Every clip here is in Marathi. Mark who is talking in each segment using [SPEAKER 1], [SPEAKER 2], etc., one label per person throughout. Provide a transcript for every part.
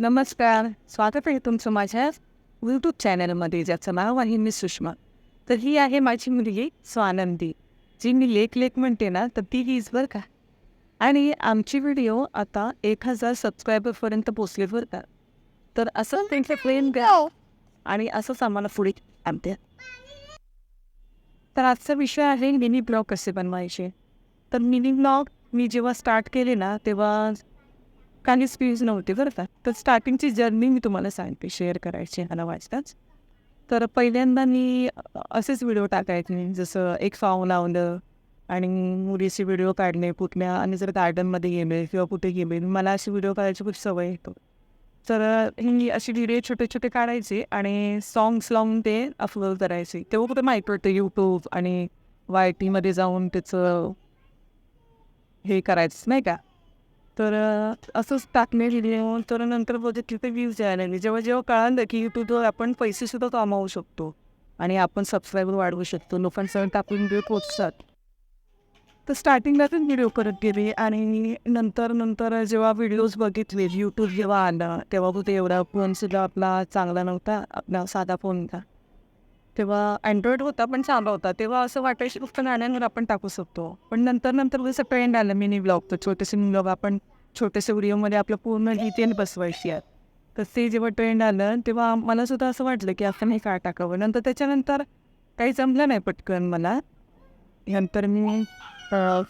[SPEAKER 1] नमस्कार स्वागत आहे तुमचं माझ्या यूट्यूब चॅनलमध्ये ज्याचं नाव आहे मी सुषमा. तर ही आहे माझी मुलगी स्वानंदी जी मी लेख लेख म्हणते ना तर ती हीच बरं का. आणि आमची व्हिडिओ आता एक हजार सबस्क्रायबरपर्यंत पोचले बरं का. तर असं त्यांचे प्रेम द्या आणि असंच आम्हाला पुढे आणते तर आजचा विषय आहे मिनी ब्लॉग कसे बनवायचे. तर मिनी ब्लॉग मी जेव्हा स्टार्ट केले ना तेव्हा काहीच व्ह्यूज नव्हते बरं का. तर स्टार्टिंगची जर्नी मी तुम्हाला सांगते शेअर करायची मला वाचताच. तर पहिल्यांदा मी असेच व्हिडिओ टाकायचे जसं एक सॉंग लावलं आणि मुलीचे व्हिडिओ काढणे कुठल्या आणि जर गार्डनमध्ये गेले किंवा कुठे गेले मला असे व्हिडिओ काढायची खूप सवय येतो. तर ही अशी व्हिडिओ छोटे छोटे काढायचे आणि सॉंग्स लावून ते अपलोड करायचे. तेव्हा कुठे माहीत पडतं यूट्यूब आणि वाय टीमध्ये जाऊन त्याचं हे करायचं नाही का? तर असंच टाकणे व्हिडिओ तर नंतर बघितली तर व्ह्यूज यायला लागले. जेव्हा जेव्हा कळालं की यूट्यूबवर आपण पैसेसुद्धा कमावू शकतो आणि आपण सबस्क्रायबर वाढवू शकतो लोकांसह आपण व्हिडिओ पोचतात तर स्टार्टिंगला व्हिडिओ करत गेले आणि नंतर नंतर जेव्हा व्हिडिओज बघितले यूट्यूब जेव्हा आलं तेव्हा कुठे एवढा फोनसुद्धा आपला चांगला नव्हता आपला साधा फोन होता. तेव्हा अँड्रॉइड होता पण चांगला होता. तेव्हा असं वाटायचं फक्त गाण्यांवर आपण टाकू शकतो. पण नंतर नंतर जसं ट्रेंड आलं मिनी ब्लॉग तर छोटेसे ब्लॉग आपण छोटेसे व्हिडिओमध्ये आपलं पूर्ण डिटेल बसवायची आहे. तर ते जेव्हा ट्रेंड आलं तेव्हा मला सुद्धा असं वाटलं की आपण हे काय टाकावं. नंतर त्याच्यानंतर काही जमलं नाही पटकन मला. नंतर मी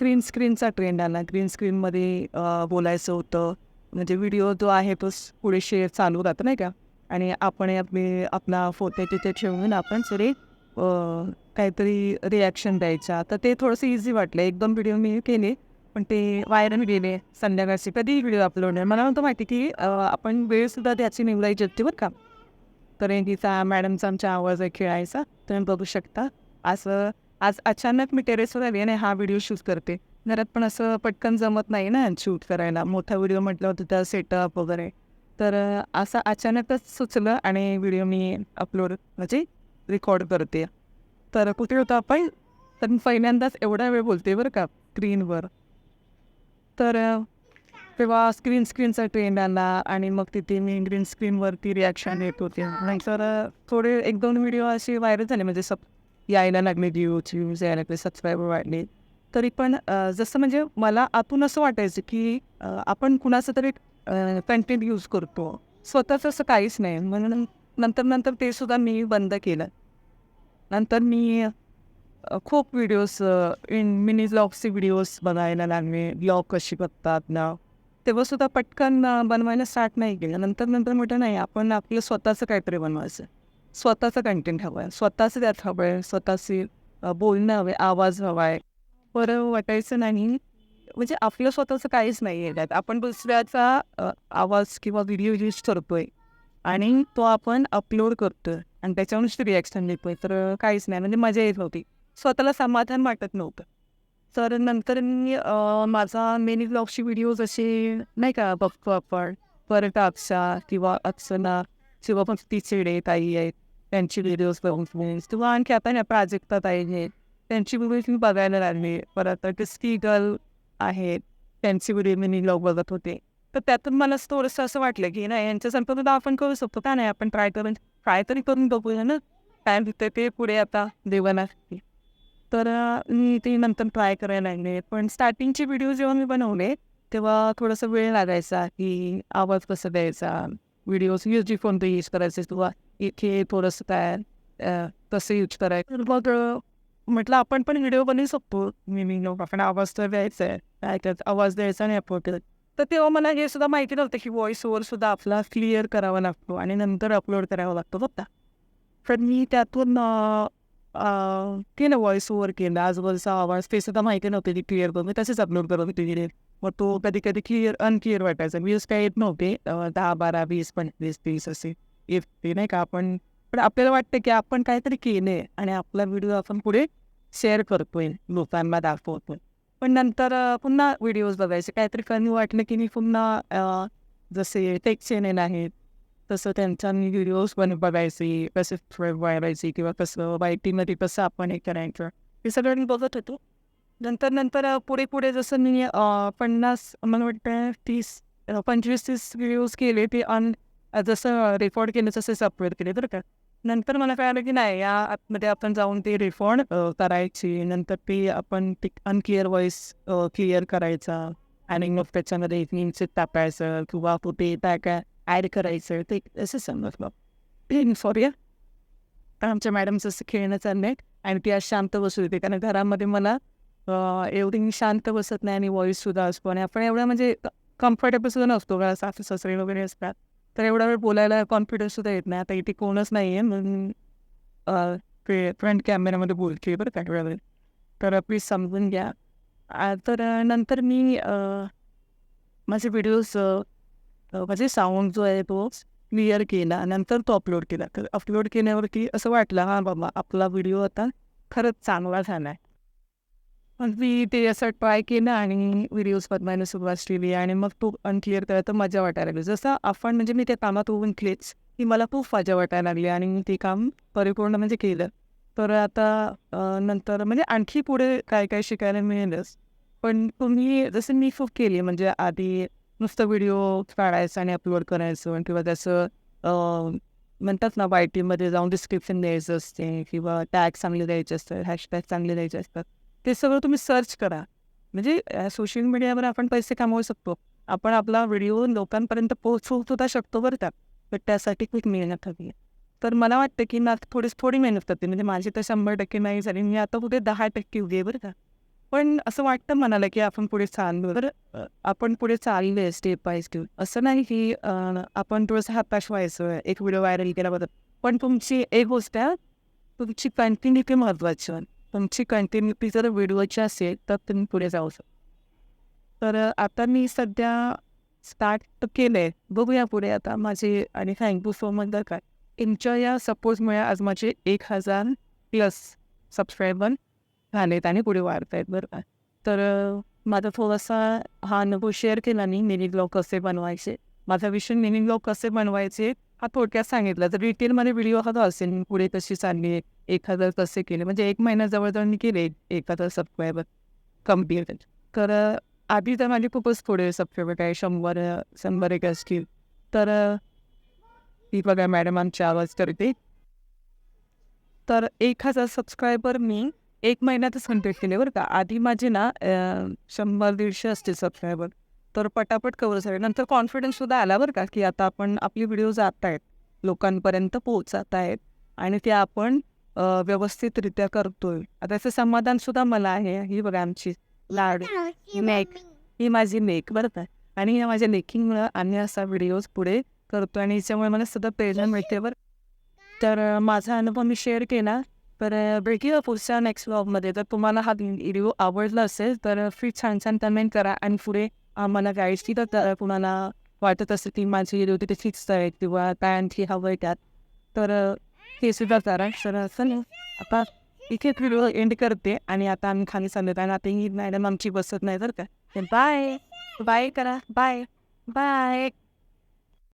[SPEAKER 1] ग्रीन स्क्रीनचा ट्रेंड आला. ग्रीन स्क्रीनमध्ये बोलायचं होतं. म्हणजे व्हिडिओ जो आहे तो पुढे शेअर चालू राहतं नाही का? आणि आपण आपले आपला फोटो तिथे ठेवून आपण सरी काहीतरी रिॲक्शन द्यायच्या तर ते थोडंसं इझी वाटलं. एक दोन व्हिडिओ मी केले पण ते व्हायरल गेले संध्याकाळचे. कधीही व्हिडिओ अपलोड नाही मला नव्हतं माहिती की आपण वेळसुद्धा त्याची निवडायची होती बरं का. तर तिचा मॅडमचा आमचा आवाज आहे खेळायचा. तुम्ही बघू शकता. असं आज अचानक मी टेरेसवर आली आणि हा व्हिडिओ शूट करते. घरात पण असं पटकन जमत नाही ना शूट करायला. मोठा व्हिडिओ म्हटलं होतं त्या सेटअप वगैरे. तर असं अचानकच सुचलं आणि व्हिडिओ मी अपलोड म्हणजे रेकॉर्ड करते. तर कुठे होतो आपण? तर पहिल्यांदाच एवढा वेळ बोलते बरं का स्क्रीनवर. तर तेव्हा स्क्रीन स्क्रीनचा ट्रेंड आला आणि मग तिथे मी ग्रीन स्क्रीनवरती रिॲक्शन येत होते. नंतर थोडे एक दोन व्हिडिओ असे व्हायरल झाले म्हणजे सब यायला लागले व्ह्यूज व्ह्यूज यायला लागले सबस्क्रायबर वाढले. तरी पण जसं म्हणजे मला आतून असं वाटायचं की आपण कुणाचं तरी कंटेंट यूज करतो. स्वतःचं असं काहीच नाही. म्हणून नंतर नंतर ते सुद्धा मी बंद केलं. नंतर मी खूप व्हिडिओज इन मिनी ब्लॉगचे व्हिडिओज बनायला लागले. ब्लॉग कशी बघतात ना. तेव्हासुद्धा पटकन बनवायला स्टार्ट नाही केलं. नंतर नंतर म्हटलं नाही आपण आपलं स्वतःचं काहीतरी बनवायचं. स्वतःचं कंटेंट हवं आहे स्वतःचं त्यात हवं आहे स्वतःचे बोलणं हवे आवाज हवा आहे बरं वाटायचं नाही. म्हणजे आपलं स्वतःचं काहीच नाही आहे त्यात. आपण दुसऱ्याचा आवाज किंवा व्हिडिओ यूज करतोय आणि तो आपण अपलोड करतोय आणि त्याच्यावरूनच रिॲक्शन देतोय तर काहीच नाही. म्हणजे मजा येत नव्हती. स्वतःला समाधान वाटत नव्हतं. तर नंतर मी माझा मेनी ब्लॉगची व्हिडिओज असे नाही का बघतो आपण. परत अक्षा किंवा अक्षना किंवा पण तिचेडे ताई आहेत. त्यांची व्हिडिओज बघून किंवा आणखी आता प्राजक्ता ताई आहेत. त्यांची व्हिडिओज मी बघायला लागले. परत डिस्की गर्ल आहेत त्यांचे व्हिडिओ मी ब्लॉग बघत होते. तर त्यातून मला असं थोडंसं असं वाटलं की नाही यांच्यासारखं सुद्धा आपण करू शकतो का नाही? आपण ट्राय करून ट्राय तरी करून बघूया ना. काय होतं ते पुढे आता देवाना तर मी ते नंतर ट्राय करायला लागले. पण स्टार्टिंगचे व्हिडिओ जेव्हा मी बनवले तेव्हा थोडासा वेळ लागायचा की आवाज कसा द्यायचा. व्हिडिओज यूज फोन कोणतं यूज करायचं? किंवा इथे थोडंसं काय तसं यूज करायचं? मग म्हटलं आपण पण व्हिडिओ बनवू शकतो. मी मी लोक आपण आवाज तर द्यायचा आहे. काय आवाज द्यायचा नाही अपलोड तर तेव्हा मला हे सुद्धा माहिती नव्हतं की व्हॉइस ओवर सुद्धा आपला क्लिअर करावा लागतो आणि नंतर अपलोड करावा लागतो फक्त पण मी त्यातून केलं व्हॉइस ओवर केलं. आजूबाजूचा आवाज ते सुद्धा माहिती नव्हते की क्लिअर करून. मी तसेच अपलोड करत होते व्हिडिओ मग तो कधी कधी क्लिअर अनक्लिअर वाटायचा. व्ह्यूज काय येत नव्हते. दहा बारा वीस पंचवीस तीस असे येत ते नाही का. आपण पण आपल्याला वाटतं की आपण काहीतरी केले आणि आपला व्हिडिओ आपण पुढे शेअर करतोय लोकांना दाखवतोय. पण नंतर पुन्हा व्हिडिओज बघायचे. काहीतरी कमी वाटलं की मी पुन्हा जसे टेक चॅनल आहेत तसं त्यांच्या मी व्हिडिओज पण बघायचे कसे व्हायरायचे किंवा कसं वाईटीमध्ये कसं आपण हे करायचं हे सगळं मी बघत होतो. नंतर नंतर पुढे पुढे जसं मी पन्नास मला वाटतं तीस पंचवीस तीस व्हिडिओज केले ते अन जसं रेकॉर्ड केलं तसेच अपलोड केले बरं का. नंतर मला कळालं की नाही या आतमध्ये आपण जाऊन ती रेकॉर्ड करायची. नंतर ती आपण ती अनक्लिअर व्हॉईस क्लिअर करायचा. आणि मग त्याच्यामध्ये म्युझिक टाकायचं किंवा कुठे काय काय ॲड करायचं ते असं समजलं. सॉरी तर आमच्या मॅडमचं असं खेळणं चाललं आहे आणि ती आज शांत बसू देते कारण घरामध्ये मला एवढी मी शांत बसत नाही आणि व्हॉईससुद्धा असतो. आणि आपण एवढं म्हणजे कम्फर्टेबल सुद्धा नसतो. का सासू सासरे वगैरे असतात. तर एवढा वेळ बोलायला कॉन्फिडन्स सुद्धा येत नाही. आता इथे कोणच नाही आहे म्हणून फ्रंट कॅमेऱ्यामध्ये बोलते बरं काही एवढा तर प्लीज समजून घ्या. तर नंतर मी माझे व्हिडिओज माझे साऊंड जो आहे तो क्लिअर केला. नंतर तो अपलोड केला. तर अपलोड केल्यावरती असं वाटलं हां बाबा आपला व्हिडिओ आता खरंच चांगला झाला आहे पण मी ते असं ट्राय केलं आणि व्हिडिओज बनवायला सुरुवात केली आणि मग तो अनक्लिअर करायला तर मजा वाटायला लागली. जसं आपण म्हणजे मी त्या कामात होऊन क्लिच की मला खूप मजा वाटायला लागली आणि मी ते काम परिपूर्ण म्हणजे केलं. तर आता नंतर म्हणजे आणखी पुढे काय काय शिकायला मिळेलच. पण तुम्ही जसं मी खूप केली म्हणजे आधी नुसतं व्हिडिओ काढायचं आणि अपलोड करायचं किंवा त्याचं म्हणतात ना वाय टीमध्ये जाऊन डिस्क्रिप्शन द्यायचं असते किंवा टॅग चांगले द्यायचे असतात हॅशटॅग चांगले द्यायचे असतात. ते सगळं तुम्ही सर्च करा. म्हणजे सोशल मीडियावर आपण पैसे कमवू शकतो. आपण आपला व्हिडिओ लोकांपर्यंत पोहोचवू सुद्धा शकतो बरं का. पण त्यासाठी खूप मेहनत हवी आहे. तर मला वाटतं की ना थोडीच थोडी मेहनत करते म्हणजे माझी तर शंभर टक्के नाही झाली. मी आता कुठे दहा टक्के उभी आहे बरं का. पण असं वाटतं मनाला की आपण पुढे चाललो तर आपण पुढे चालले स्टेप बाय स्टेप असं नाही की आपण थोडंसं हाताश व्हायचं एक व्हिडिओ व्हायरल केल्याबद्दल. पण तुमची एक गोष्ट आहे तुमची कंटिन्युटी महत्त्वाची आहे. तुमची कंटिन्युटी जर व्हिडिओची असेल तर तुम्ही पुढे जाऊ शकता. तर आता मी सध्या स्टार्ट केलं आहे बघूया पुढे आता माझे आणि थँक्यू सो मच बरं काय तुमच्या या सपोर्टमुळे आज माझे एक हजार प्लस सबस्क्रायबर झालेत आणि पुढे वाढत आहेत बरं का. तर माझा थोडासा हा अनुभव शेअर केला मी. मिनी ब्लॉग कसे बनवायचे? माझा विषय मिनी ब्लॉग कसे बनवायचे? हा थोडक्यात सांगितला तर डिटेलमध्ये व्हिडिओ हवा असेल पुढे कशी चालली एक हजार कसे केले म्हणजे एक महिना जवळजवळ मी केले एखादं सबस्क्रायबर कंप्लीट तर आधी तर माझे खूपच थोडे सबस्क्रायबर काय शंभर शंभर एक असतील. तर ती बघा मॅडम आमची आवाज करते. तर एक हजार सबस्क्रायबर मी एक महिन्यातच कंप्लीट केले बरं का. आधी माझे ना शंभर दीडशे असते सबस्क्रायबर तर पटापट कवर झाले. नंतर कॉन्फिडन्ससुद्धा आला बरं का की आता आपण आपली व्हिडिओ जात आहेत लोकांपर्यंत पोहोचत आहेत आणि ते आपण व्यवस्थितरित्या करतोय. आता त्याचं समाधानसुद्धा मला आहे ही बघा आमची लाड मेक ही माझी मेक बरं का. आणि या माझ्या लेकिंगमुळं आम्ही असा व्हिडिओज पुढे करतो आणि याच्यामुळे मला सुद्धा प्रेरणा मिळते बरं. तर माझा अनुभव मी शेअर केला. तर भेटूया पुढच्या नेक्स्ट ब्लॉगमध्ये तर तुम्हाला हा व्हिडिओ आवडला असेल तर फ्री छान छान कमेंट करा आणि पुढे आम्हाला गाईड्स की तर कुणाला वाटत असते की माझी गेली होती ते फिक्स आहे किंवा काय आणखी हवं आहे त्यात. तर हे सुद्धा करा. तर असं नाही. आता इथे व्हिडिओ एंड करते आणि आता आम्ही खाली चाललो आणि आता ही मॅडम आमची बसत नाही तर का. बाय बाय करा. Bye bye